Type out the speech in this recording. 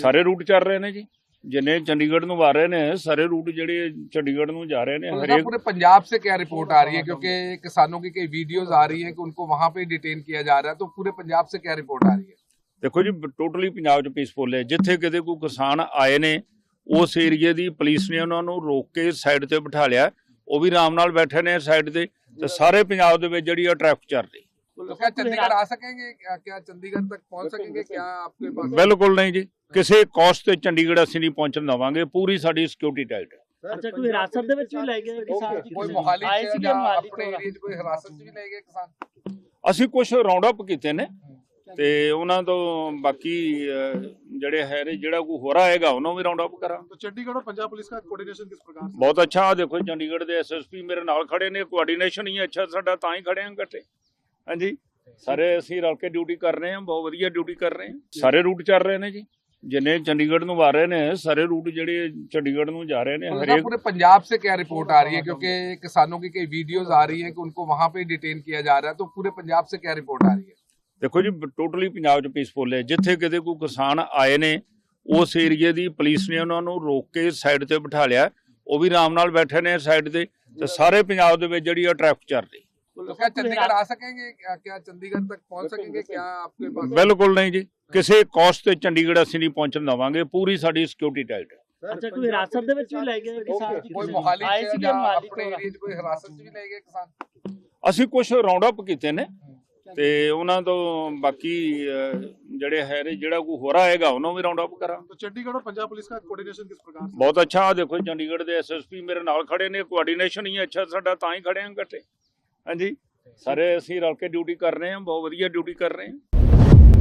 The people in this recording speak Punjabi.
ਸਾਰੇ ਰੂਟ ਚੱਲ ਰਹੇ ਨੇ ਜੀ ਜਿੰਨੇ ਚੰਡੀਗੜ੍ਹ ਨੂੰ ਆ ਰਹੇ ਨੇ ਸਾਰੇ ਰੂਟ ਜਿਹੜੇ ਚੰਡੀਗੜ੍ਹ ਨੂੰ ਜਾ ਰਹੇ ਨੇ तो ਹਰੇਕ पूरे पंजाब से क्या रिपोर्ट आ रही है क्योंकि किसानों की कई वीडियोस आ रही हैं कि उनको वहां पे डिटेन किया जा रहा है तो पूरे पंजाब से क्या रिपोर्ट आ रही है ਦੇਖੋ ਜੀ ਟੋਟਲੀ ਪੰਜਾਬ 'ਚ ਪੀਸਫੁਲ ਹੈ ਜਿੱਥੇ ਕਿਤੇ ਕੋਈ ਕਿਸਾਨ ਆਏ ਨੇ ਉਸ ਏਰੀਏ ਦੀ ਪੁਲਿਸ ਨੇ ਉਹਨਾਂ ਨੂੰ ਰੋਕ ਕੇ ਸਾਈਡ ਤੇ ਬਿਠਾ ਲਿਆ ਉਹ ਵੀ ਆਰਾਮ ਨਾਲ ਬੈਠੇ ਨੇ ਸਾਈਡ ਤੇ ਤੇ ਸਾਰੇ ਪੰਜਾਬ ਦੇ ਵਿੱਚ ਜਿਹੜੀ ਆ ਟ੍ਰੈਫਿਕ ਚੱਲ ਰਹੀ तो क्या चंडीगढ़ आ सकेंगे क्या क्या चंडीगढ़ तक पहुंच सकेंगे क्या आपके पास ਬਿਲਕੁਲ ਨਹੀਂ ਜੀ ਕਿਸੇ ਕੋਸਟ ਤੇ ਚੰਡੀਗੜ੍ਹ ਅਸੀਂ ਨਹੀਂ ਪਹੁੰਚਣ ਦਵਾਂਗੇ ਪੂਰੀ ਸਾਡੀ ਸਿਕਿਉਰਿਟੀ ਟਾਈਟ ਹੈ। ਅੱਛਾ ਕੋਈ ਹਿਰਾਸਤ ਦੇ ਵਿੱਚ ਵੀ ਲੈ ਗਿਆ ਕਿਸਾਨ ਕੋਈ ਮੋਹਾਲੀ ਚ ਜਾਂ ਆਪਣੇ ਏਰੀਆ ਕੋਈ ਹਿਰਾਸਤ ਵੀ ਲੈ ਗਿਆ ਕਿਸਾਨ? ਅਸੀਂ ਕੁਝ ਰਾਉਂਡ ਅਪ ਕੀਤੇ ਨੇ ਤੇ ਉਹਨਾਂ ਤੋਂ ਬਾਕੀ ਜਿਹੜੇ ਹੈ ਜਿਹੜਾ ਕੋਈ ਹੋਰ ਆਏਗਾ ਉਹਨਾਂ ਵੀ ਰਾਉਂਡ ਅਪ ਕਰਾਂ। ਤਾਂ ਚੰਡੀਗੜ੍ਹ ਪੰਜਾਬ ਪੁਲਿਸ ਦਾ ਕੋਆਰਡੀਨੇਸ਼ਨ ਕਿਸ ਪ੍ਰਕਾਰ ਬਹੁਤ ਅੱਛਾ ਆ ਦੇਖੋ ਚੰਡੀਗੜ੍ਹ ਦੇ ਐਸਐਸਪੀ ਮੇਰੇ ਨਾਲ ਖੜੇ ਨੇ ਕੋਆਰਡੀਨੇਸ਼ਨ ਹੀ ਅੱਛਾ ਸਾਡਾ ਤਾਂ ਹੀ ਖੜੇ ਆਂ ਇਕੱਠੇ ਹਾਂਜੀ? ਸਾਰੇ ਅਸੀਂ ਰਲ ਕੇ ਡਿਊਟੀ ਕਰ ਰਹੇ ਹਾਂ ਬਹੁਤ ਵਧੀਆ ਡਿਊਟੀ ਕਰ ਰਹੇ ਹਾਂ। ਸਾਰੇ ਰੂਟ ਚੱਲ ਰਹੇ ਨੇ ਜੀ। ਜਿੰਨੇ ਚੰਡੀਗੜ੍ਹ ਨੂੰ ਆ ਰਹੇ ਨੇ ਸਾਰੇ ਰੂਟ ਜਿਹੜੇ ਚੰਡੀਗੜ੍ਹ ਨੂੰ ਜਾ ਰਹੇ ਨੇ तो ਹਰੇਕ पूरे पंजाब से क्या रिपोर्ट आ रही है क्योंकि किसानों की कई वीडियोस आ रही हैं कि उनको वहां पे डिटेन किया जा रहा है तो पूरे पंजाब से क्या रिपोर्ट आ रही है ਦੇਖੋ ਜੀ ਟੋਟਲੀ ਪੰਜਾਬ 'ਚ ਪੀਸਫੁਲ ਹੈ ਜਿੱਥੇ ਕਿਤੇ ਕੋਈ ਕਿਸਾਨ ਆਏ ਨੇ ਉਸ ਏਰੀਏ ਦੀ ਪੁਲਿਸ ਨੇ ਉਹਨਾਂ ਨੂੰ ਰੋਕ ਕੇ ਸਾਈਡ ਤੇ ਬਿਠਾ ਲਿਆ ਉਹ ਵੀ ਆਰਾਮ ਨਾਲ ਬੈਠੇ ਨੇ ਸਾਈਡ ਤੇ ਤੇ ਸਾਰੇ ਪੰਜਾਬ ਦੇ ਵਿੱਚ ਜਿਹੜੀ ਆ ਟ੍ਰੈਫਿਕ ਚੱਲ ਰਹੀ तो क्या चंडीगढ़ आ सकेंगे क्या क्या चंडीगढ़ तक पहुंच सकेंगे क्या आपके पास ਬਿਲਕੁਲ ਨਹੀਂ ਜੀ ਕਿਸੇ ਕਾਸਟ ਤੇ ਚੰਡੀਗੜ੍ਹ ਅਸੀਂ ਨਹੀਂ ਪਹੁੰਚਣ ਦੇਵਾਂਗੇ ਪੂਰੀ ਸਾਡੀ ਸਿਕਿਉਰਿਟੀ ਟਾਈਟ ਹੈ ਅੱਛਾ ਕੋਈ ਹਿਰਾਸਤ ਦੇ ਵਿੱਚ ਵੀ ਲੈ ਗਏ ਕਿਸਾਨ ਜੀ कोई मोहाली ਆਏ से ਸੀਗੇ या ਮੋਹਾਲੀ अपने ਤੋਂ एरिया 'ਚ ਕੋਈ ਹਿਰਾਸਤ 'ਚ ਵੀ ਲੈ ਗਏ ਕਿਸਾਨ ਅਸੀਂ ਕੁਝ ਰਾਉਂਡ ਅਪ ਕੀਤੇ ਨੇ ਤੇ ਉਹਨਾਂ ਤੋਂ ਬਾਕੀ ਅਹ, ਜਿਹੜੇ ਹੈ ਨੇ ਜਿਹੜਾ ਕੋਈ ਹੋ ਰਿਹਾ ਹੈਗਾ ਉਹਨੂੰ ਵੀ ਰਾਉਂਡ ਅਪ ਕਰਾਂ तो चंडीगढ़ और पंजाब पुलिस का कोऑर्डिनेशन किस प्रकार से ਬਹੁਤ ਅੱਛਾ ਆ ਦੇਖੋ ਚੰਡੀਗੜ੍ਹ ਦੇ ਐਸਐਸਪੀ ਮੇਰੇ ਨਾਲ ਖੜੇ ਨੇ ਕੋਆਰਡੀਨੇਸ਼ਨ ਹੀ ਅੱਛਾ ਸਾਡਾ ਤਾਂ ਹੀ ਖੜੇ ਆਂ ਇਕੱਠੇ ਹਾਂਜੀ। ਸਾਰੇ ਅਸੀਂ ਰਲ ਕੇ ਡਿਊਟੀ ਕਰ ਰਹੇ ਹਾਂ ਬਹੁਤ ਵਧੀਆ ਡਿਊਟੀ ਕਰ ਰਹੇ ਹਾਂ।